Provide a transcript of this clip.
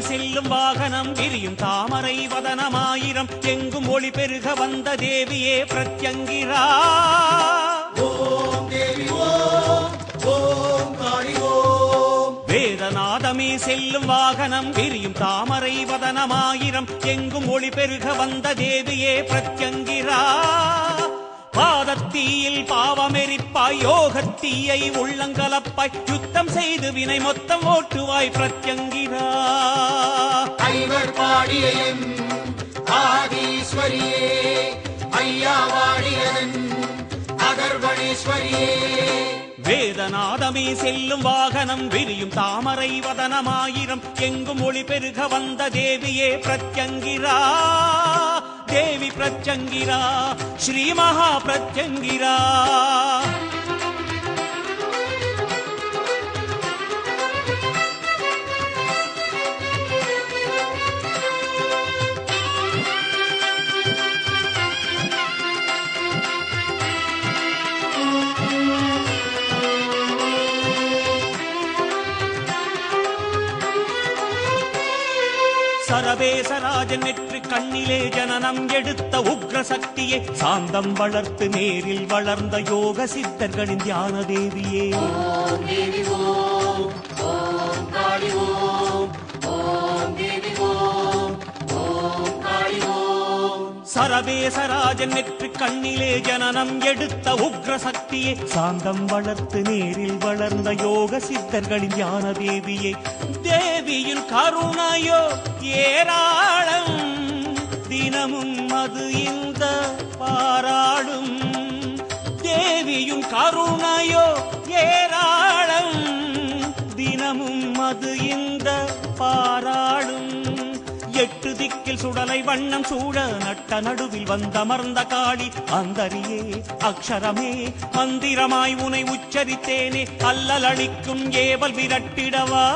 செல்லும் வாகனம் விரியும் தாமரை வதனமாயிரம். எங்கும் ஒளி பெருக வந்த தேவியே பிரத்யங்கிரா. ஓம் தேவி ஓம் ஓம் காளி ஓம். வேதநாதமே செல்லும் வாகனம் விரியும் தாமரை வதனமாயிரம். எங்கும் ஒளி பெருக வந்த தேவியே பிரத்யங்கிரா. பாவமெரிப்பாய் யோகத்தீயை உள்ளங்கலப்பாய் யுத்தம் செய்து வினை மொத்தம் ஓட்டுவாய் பிரத்யங்கிரா ஐவர் பாடியன் ஆதீஸ்வரியே ஐயா வாடியதன் அகர்வணேஸ்வரியே வேதநாதமே செல்லும் வாகனம் விரியும் தாமரை வதனமாயிரம் எங்கும் ஒளி பெருக வந்த தேவியே பிரத்யங்கிரா. தேவி பிரத்யங்கிரா ஸ்ரீ மகா பிரத்யங்கிரா. சரவேசராஜன் நெற்று கண்ணிலே ஜனனம் எடுத்த உக்ர சக்தியே சாந்தம் வளர்த்து நேரில் வளர்ந்த யோக சித்தர்களின் தியான தேவியே. சரவேசராஜன் நெற்று கண்ணிலே ஜனனம் எடுத்த உக்ர சக்தியே சாந்தம் வளர்த்து நேரில் வளர்ந்த யோக சித்தர்களின் ஞான தேவியே தேவியின் கருணையோ ஏரா நோக்கில் சுடலை வண்ணம் சூழ நட்ட நடுவில் வந்தமர்ந்த காளி அந்தரியே அக்ஷரமே மந்திரமாய் உனை உச்சரித்தேனே அல்லலளிக்கும் ஏவல் விரட்டிடவா?